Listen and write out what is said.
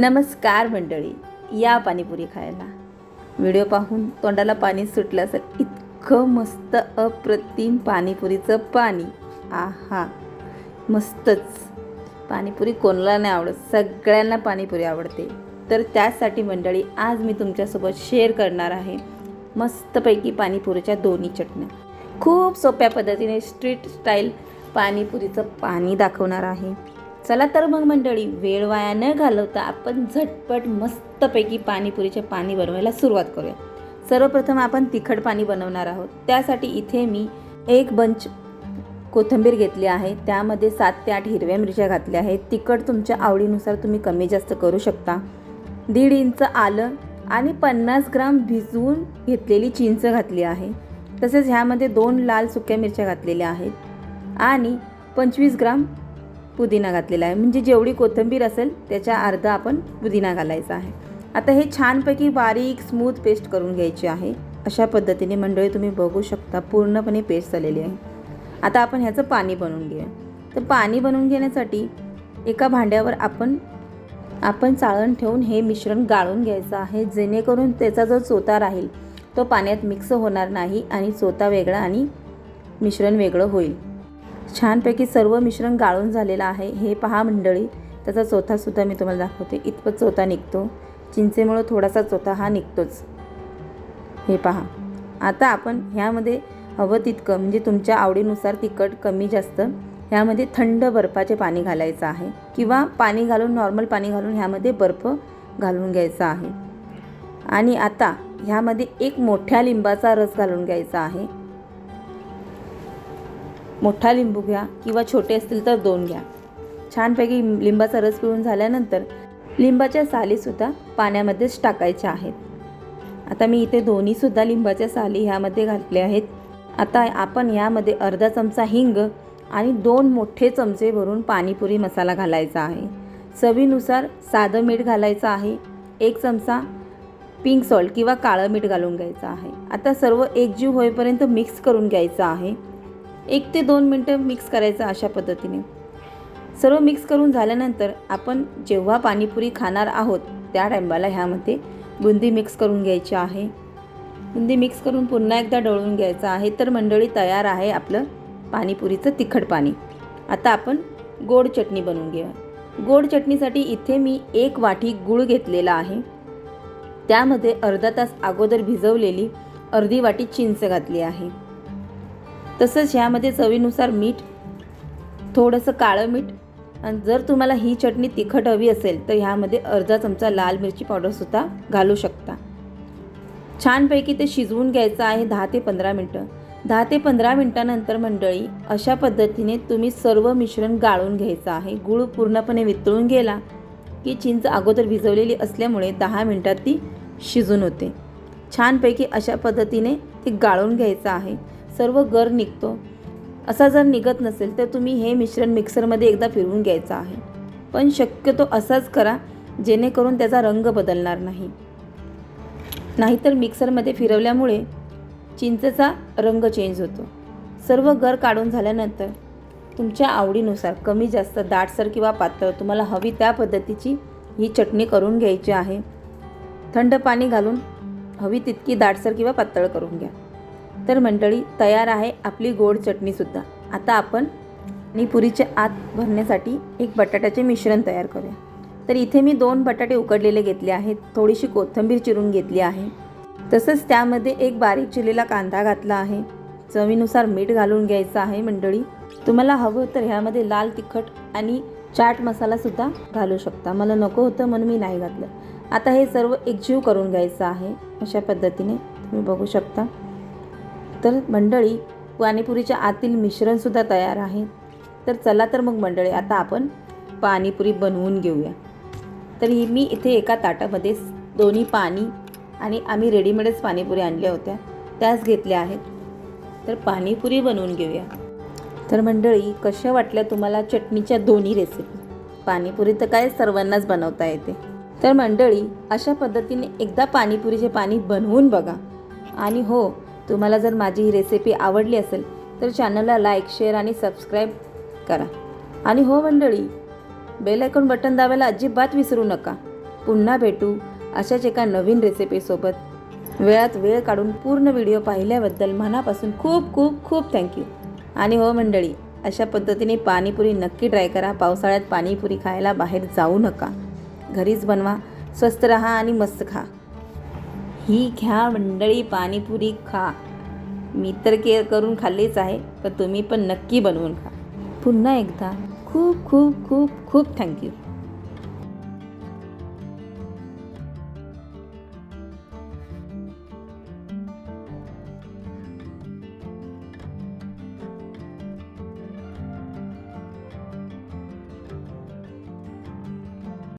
नमस्कार मंडळी या पाणीपुरी खायला. व्हिडिओ पाहून तोंडाला पाणी सुटलं असेल इतकं मस्त अप्रतिम पाणीपुरीचं पाणी. आहा मस्तच. पाणीपुरी कोणाला नाही आवडत सगळ्यांना पाणीपुरी आवडते. तर त्यासाठी मंडळी आज मी तुमच्यासोबत शेअर करणार आहे मस्तपैकी पाणीपुरीच्या दोन्ही चटण्या. खूप सोप्या पद्धतीने स्ट्रीट स्टाईल पाणीपुरीचं पाणी दाखवणार आहे. चला तर मग मंडळी वेळ वाया न घालवता आपण झटपट मस्तपैकी पाणीपुरीचे पाणी बनवायला सुरुवात करूया. सर्वप्रथम आपण तिखट पाणी बनवणार आहोत. त्यासाठी इथे मी एक बंच कोथिंबीर घेतली आहे. त्यामध्ये सात ते आठ हिरव्या मिरच्या घातल्या आहेत. तिखट तुमच्या आवडीनुसार तुम्ही कमी जास्त करू शकता. दीड इंच आलं आणि पन्नास ग्राम भिजवून घेतलेली चिंच घातली आहे. तसेच ह्यामध्ये दोन लाल सुक्या मिरच्या घातलेल्या आहेत. आणि पंचवीस ग्राम पुदिना घातलेला आहे. म्हणजे जेवढी कोथिंबीर असेल त्याच्या अर्धा आपण पुदिना घालायचा आहे. आता हे छानपैकी बारीक स्मूथ पेस्ट करून घ्यायची आहे. अशा पद्धतीने मंडळी तुम्ही बघू शकता पूर्णपणे पेस्ट झालेली आहे. आता आपण ह्याचं पाणी बनवून घेऊया. तर पाणी बनवून घेण्यासाठी एका भांड्यावर आपण आपण चाळण ठेवून हे मिश्रण गाळून घ्यायचं आहे. जेणेकरून त्याचा जो चोता राहील तो पाण्यात मिक्स होणार नाही आणि चोता वेगळा आणि मिश्रण वेगळं होईल. छानपैकी सर्व मिश्रण गाळून झालेलं आहे. हे पहा मंडळी. त्याचा चोथासुद्धा मी तुम्हाला दाखवते. इतपत चोथा निघतो. चिंचेमुळं थोडासा चोथा हा निघतोच. हे पहा. आता आपण ह्यामध्ये हवं तितकं म्हणजे तुमच्या आवडीनुसार तिखट कमी जास्त ह्यामध्ये थंड बर्फाचे पाणी घालायचं आहे. किंवा पाणी घालून नॉर्मल पाणी घालून ह्यामध्ये बर्फ घालून घ्यायचा आहे. आणि आता ह्यामध्ये एक मोठ्या लिंबाचा रस घालून घ्यायचा आहे. मोठा लिंबू घ्या किंवा छोटे असतील तर दोन घ्या. छानपैकी लिंबाचा रस पिळून झाल्यानंतर लिंबाच्या सालीसुद्धा पाण्यामध्येच टाकायच्या आहेत. आता मी इथे दोन्हीसुद्धा लिंबाच्या साली ह्यामध्ये घातले आहेत. आता आपण यामध्ये अर्धा चमचा हिंग आणि दोन मोठे चमचे भरून पाणीपुरी मसाला घालायचा आहे. चवीनुसार साधं मीठ घालायचं आहे. एक चमचा पिंक सॉल्ट किंवा काळं मीठ घालून घ्यायचं आहे. आता सर्व एकजीव होईपर्यंत मिक्स करून घ्यायचं आहे. एक ते दोन मिनटं मिक्स करायचं अशा पद्धतीने. सर्व मिक्स करून झाल्यानंतर आपण जेव्हा पाणीपुरी खाणार आहोत त्या टायमाला ह्यामध्ये बुंदी मिक्स करून घ्यायची आहे. बुंदी मिक्स करून पुन्हा एकदा डळून घ्यायचं आहे तर मंडळी तयार आहे आपलं पाणीपुरीचं तिखट पाणी. आता आपण गोड चटणी बनवून घेऊया. गोड चटणीसाठी इथे मी एक वाटी गूळ घेतलेला आहे. त्यामध्ये अर्धा तास अगोदर भिजवलेली अर्धी वाटी चिंच घातली आहे. तसंच ह्यामध्ये चवीनुसार मीठ थोडंसं काळं मीठ आणि जर तुम्हाला ही चटणी तिखट हवी असेल तर ह्यामध्ये अर्धा चमचा लाल मिरची पावडरसुद्धा घालू शकता. छानपैकी ते शिजवून घ्यायचं आहे दहा ते पंधरा मिनटं. दहा ते पंधरा मिनटानंतर मंडळी अशा पद्धतीने तुम्ही सर्व मिश्रण गाळून घ्यायचं आहे. गूळ पूर्णपणे वितळून गेला की चिंच अगोदर भिजवलेली असल्यामुळे दहा मिनटात ती शिजून होते. छानपैकी अशा पद्धतीने ती गाळून घ्यायचं आहे. सर्व गर निघतो. असा जर निघत नसेल तर तुम्ही हे मिश्रण मिक्सरमध्ये एकदा फिरवून घ्यायचं आहे. पण शक्यतो असाच करा जेणेकरून त्याचा रंग बदलणार नाही. नाहीतर मिक्सरमध्ये फिरवल्यामुळे चिंचेचा रंग चेंज होतो. सर्व गर काढून झाल्यानंतर तुमच्या आवडीनुसार कमी जास्त दाटसर किंवा पातळ तुम्हाला हवी त्या पद्धतीची ही चटणी करून घ्यायची आहे. थंड पाणी घालून हवी तितकी दाटसर किंवा पातळ करून घ्या. तर मंडळी तयार आहे आपली गोड चटणीसुद्धा आता आपण आणि पुरीचे आत भरण्यासाठी एक बटाट्याचे मिश्रण तयार करूया. तर इथे मी दोन बटाटे उकडलेले घेतले आहेत. थोडीशी कोथिंबीर चिरून घेतली आहे. तसंच त्यामध्ये एक बारीक चिरलेला कांदा घातला आहे. चवीनुसार मीठ घालून घ्यायचं आहे मंडळी. तुम्हाला हवं तर ह्यामध्ये लाल तिखट आणि चाट मसालासुद्धा घालू शकता. मला नको होतं म्हणून मी नाही घातलं. आता हे सर्व एकजीव करून घ्यायचं आहे. अशा पद्धतीने तुम्ही बघू शकता. तर मंडळी पाणीपुरीच्या आतील मिश्रणसुद्धा तयार आहे. तर चला तर मग मंडळी आता आपण पाणीपुरी बनवून घेऊया. तर ही मी इथे एका ताटामध्ये दोन्ही पाणी आणि आम्ही रेडीमेडच पाणीपुरी आणल्या होत्या. त्याच घेतल्या आहेत. तर पाणीपुरी बनवून घेऊया. तर मंडळी कशा वाटल्या तुम्हाला चटणीच्या दोन्ही रेसिपी पाणीपुरी तर काय सर्वांनाच बनवता येते. तर मंडळी अशा पद्धतीने एकदा पाणीपुरीचे पाणी बनवून बघा. आणि हो तुम्हाला जर माझी ही रेसिपी आवडली असेल तर चॅनलला लाईक शेअर आणि सबस्क्राईब करा. आणि हो मंडळी बेल आयकॉन बटन दाबायला अजिबात विसरू नका. पुन्हा भेटू अशाच एका नवीन रेसिपीसोबत वेळात वेळ काढून पूर्ण व्हिडिओ पाहिल्याबद्दल मनापासून खूप खूप खूप थँक्यू आणि हो मंडळी अशा पद्धतीने पाणीपुरी नक्की ट्राय करा. पावसाळ्यात पाणीपुरी खायला बाहेर जाऊ नका. घरीच बनवा स्वस्त रहा आणि मस्त खा. ही घ्या मंडळी पाणीपुरी खा. मी तर केअर करून खाल्लीच आहे पण तुम्ही पण नक्की बनवून खा. पुन्हा एकदा खूप खूप खूप खूप थँक्यू